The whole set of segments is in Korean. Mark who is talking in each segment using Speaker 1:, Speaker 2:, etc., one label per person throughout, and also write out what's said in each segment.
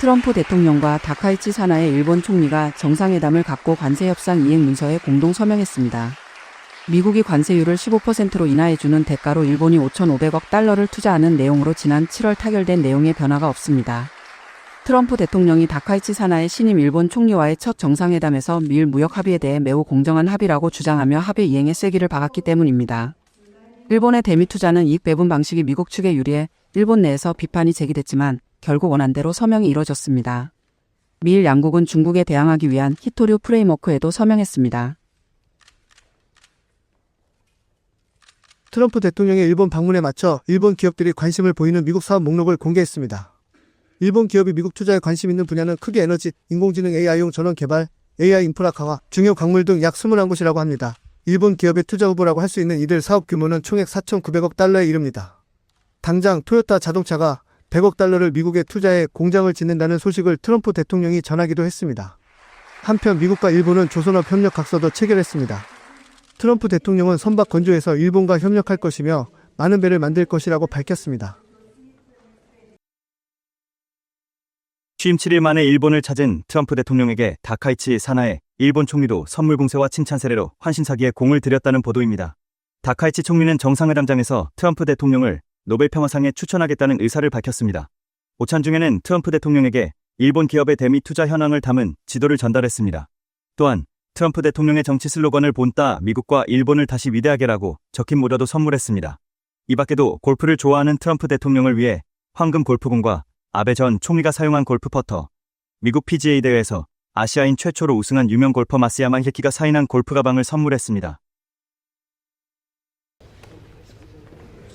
Speaker 1: 트럼프 대통령과 다카이치 사나의 일본 총리가 정상회담을 갖고 관세 협상 이행 문서에 공동 서명했습니다. 미국이 관세율을 15%로 인하해주는 대가로 일본이 5,500억 달러를 투자하는 내용으로 지난 7월 타결된 내용에 변화가 없습니다. 트럼프 대통령이 다카이치 사나의 신임 일본 총리와의 첫 정상회담에서 미일 무역 합의에 대해 매우 공정한 합의라고 주장하며 합의 이행에 쐐기를 박았기 때문입니다. 일본의 대미 투자는 이익 배분 방식이 미국 측에 유리해 일본 내에서 비판이 제기됐지만 결국 원안대로 서명이 이뤄졌습니다. 미일 양국은 중국에 대항하기 위한 히토류 프레임워크에도 서명했습니다.
Speaker 2: 트럼프 대통령의 일본 방문에 맞춰 일본 기업들이 관심을 보이는 미국 사업 목록을 공개했습니다. 일본 기업이 미국 투자에 관심 있는 분야는 크게 에너지, 인공지능 AI용 전원 개발, AI 인프라 강화, 중요 광물 등 약 21곳이라고 합니다. 일본 기업의 투자 후보라고 할 수 있는 이들 사업 규모는 총액 4,900억 달러에 이릅니다. 당장 토요타 자동차가 100억 달러를 미국에 투자해 공장을 짓는다는 소식을 트럼프 대통령이 전하기도 했습니다. 한편 미국과 일본은 조선업 협력 각서도 체결했습니다. 트럼프 대통령은 선박 건조에서 일본과 협력할 것이며 많은 배를 만들 것이라고 밝혔습니다.
Speaker 3: 취임 7일 만에 일본을 찾은 트럼프 대통령에게 다카이치 사나의 일본 총리도 선물 공세와 칭찬 세례로 환신사기에 공을 들였다는 보도입니다. 다카이치 총리는 정상회담장에서 트럼프 대통령을 노벨 평화상에 추천하겠다는 의사를 밝혔습니다. 오찬 중에는 트럼프 대통령에게 일본 기업의 대미 투자 현황을 담은 지도를 전달했습니다. 또한 트럼프 대통령의 정치 슬로건을 본따 미국과 일본을 다시 위대하게라고 적힌 모자도 선물했습니다. 이 밖에도 골프를 좋아하는 트럼프 대통령을 위해 황금 골프공과 아베 전 총리가 사용한 골프 퍼터, 미국 PGA 대회에서 아시아인 최초로 우승한 유명 골퍼 마스야마 히키가 사인한 골프 가방을 선물했습니다.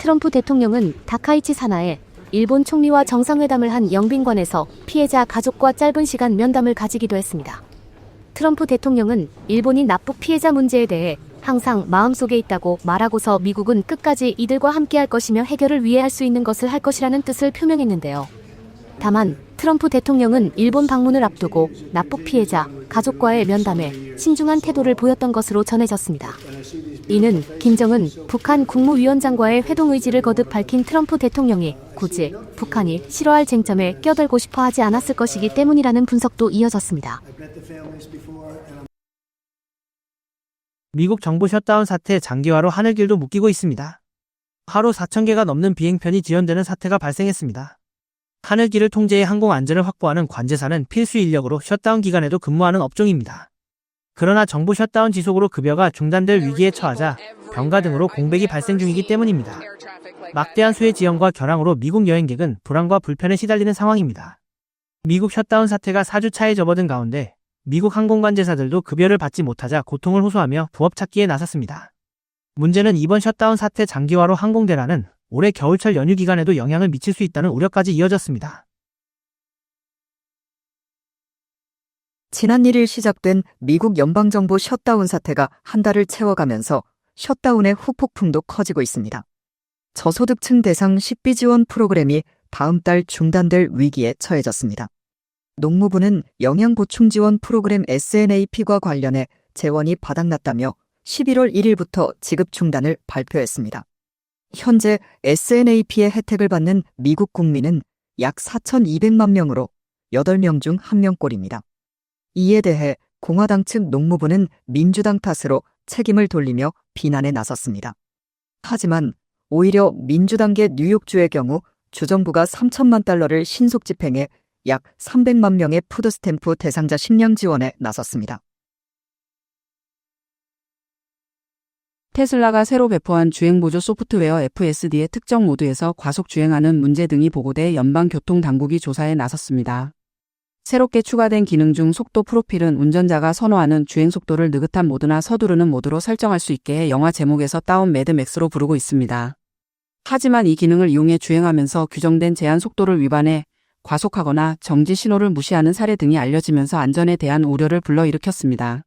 Speaker 4: 트럼프 대통령은 다카이치 사나에 일본 총리와 정상회담을 한 영빈관에서 피해자 가족과 짧은 시간 면담을 가지기도 했습니다. 트럼프 대통령은 일본이 납북 피해자 문제에 대해 항상 마음속에 있다고 말하고서 미국은 끝까지 이들과 함께할 것이며 해결을 위해 할 수 있는 것을 할 것이라는 뜻을 표명했는데요. 다만 트럼프 대통령은 일본 방문을 앞두고 납북 피해자 가족과의 면담에 신중한 태도를 보였던 것으로 전해졌습니다. 이는 김정은 북한 국무위원장과의 회동 의지를 거듭 밝힌 트럼프 대통령이 굳이 북한이 싫어할 쟁점에 껴들고 싶어 하지 않았을 것이기 때문이라는 분석도 이어졌습니다.
Speaker 5: 미국 정부 셧다운 사태 장기화로 하늘길도 묶이고 있습니다. 하루 4,000개가 넘는 비행편이 지연되는 사태가 발생했습니다. 하늘길을 통제해 항공 안전을 확보하는 관제사는 필수 인력으로 셧다운 기간에도 근무하는 업종입니다. 그러나 정부 셧다운 지속으로 급여가 중단될 위기에 처하자 병가 등으로 공백이 발생 중이기 때문입니다. 막대한 수혜 지연과 결항으로 미국 여행객은 불안과 불편에 시달리는 상황입니다. 미국 셧다운 사태가 4주차에 접어든 가운데 미국 항공관제사들도 급여를 받지 못하자 고통을 호소하며 부업 찾기에 나섰습니다. 문제는 이번 셧다운 사태 장기화로 항공대란은 올해 겨울철 연휴 기간에도 영향을 미칠 수 있다는 우려까지 이어졌습니다.
Speaker 6: 지난 1일 시작된 미국 연방정부 셧다운 사태가 한 달을 채워가면서 셧다운의 후폭풍도 커지고 있습니다. 저소득층 대상 식비 지원 프로그램이 다음 달 중단될 위기에 처해졌습니다. 농무부는 영양보충 지원 프로그램 SNAP과 관련해 재원이 바닥났다며 11월 1일부터 지급 중단을 발표했습니다. 현재 SNAP의 혜택을 받는 미국 국민은 약 4,200만 명으로 8명 중 1명꼴입니다. 이에 대해 공화당 측 농무부는 민주당 탓으로 책임을 돌리며 비난에 나섰습니다. 하지만 오히려 민주당계 뉴욕주의 경우 주정부가 3천만 달러를 신속 집행해 약 300만 명의 푸드스탬프 대상자 식량 지원에 나섰습니다.
Speaker 1: 테슬라가 새로 배포한 주행보조 소프트웨어 FSD의 특정 모드에서 과속 주행하는 문제 등이 보고돼 연방교통당국이 조사에 나섰습니다. 새롭게 추가된 기능 중 속도 프로필은 운전자가 선호하는 주행 속도를 느긋한 모드나 서두르는 모드로 설정할 수 있게 해 영화 제목에서 따온 매드맥스로 부르고 있습니다. 하지만 이 기능을 이용해 주행하면서 규정된 제한 속도를 위반해 과속하거나 정지 신호를 무시하는 사례 등이 알려지면서 안전에 대한 우려를 불러일으켰습니다.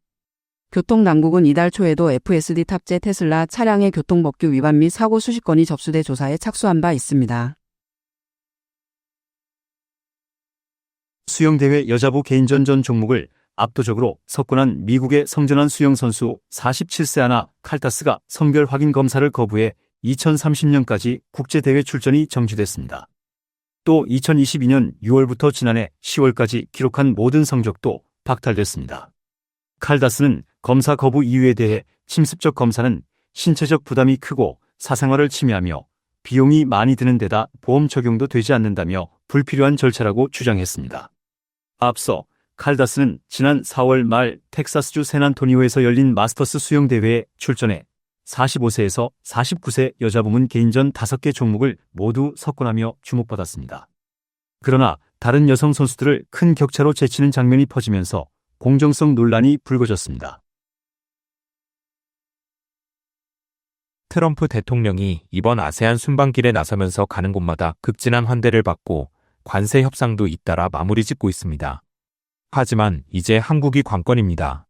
Speaker 1: 교통당국은 이달 초에도 FSD 탑재 테슬라 차량의 교통법규 위반 및 사고 수십 건이 접수돼 조사에 착수한 바 있습니다.
Speaker 3: 수영대회 여자부 개인전 전 종목을 압도적으로 석권한 미국의 성전환 수영 선수 47세 아나 칼타스가 성별 확인 검사를 거부해 2030년까지 국제대회 출전이 정지됐습니다. 또 2022년 6월부터 지난해 10월까지 기록한 모든 성적도 박탈됐습니다. 칼다스는 검사 거부 이유에 대해 침습적 검사는 신체적 부담이 크고 사생활을 침해하며 비용이 많이 드는 데다 보험 적용도 되지 않는다며 불필요한 절차라고 주장했습니다. 앞서 칼다스는 지난 4월 말 텍사스주 샌안토니오에서 열린 마스터스 수영 대회에 출전해 45세에서 49세 여자 부문 개인전 5개 종목을 모두 석권하며 주목받았습니다. 그러나 다른 여성 선수들을 큰 격차로 제치는 장면이 퍼지면서 공정성 논란이 불거졌습니다.
Speaker 7: 트럼프 대통령이 이번 아세안 순방길에 나서면서 가는 곳마다 극진한 환대를 받고 관세 협상도 잇따라 마무리 짓고 있습니다. 하지만 이제 한국이 관건입니다.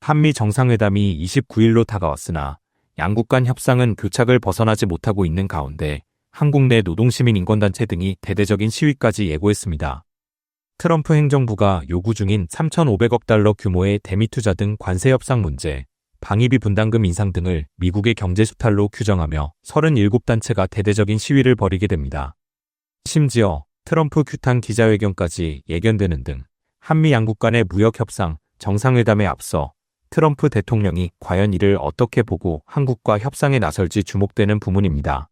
Speaker 7: 한미 정상회담이 29일로 다가왔으나 양국 간 협상은 교착을 벗어나지 못하고 있는 가운데 한국 내 노동시민 인권단체 등이 대대적인 시위까지 예고했습니다. 트럼프 행정부가 요구 중인 3,500억 달러 규모의 대미 투자 등 관세 협상 문제, 방위비 분담금 인상 등을 미국의 경제 수탈로 규정하며 37단체가 대대적인 시위를 벌이게 됩니다. 심지어 트럼프 규탄 기자회견까지 예견되는 등 한미 양국 간의 무역 협상, 정상회담에 앞서 트럼프 대통령이 과연 이를 어떻게 보고 한국과 협상에 나설지 주목되는 부문입니다.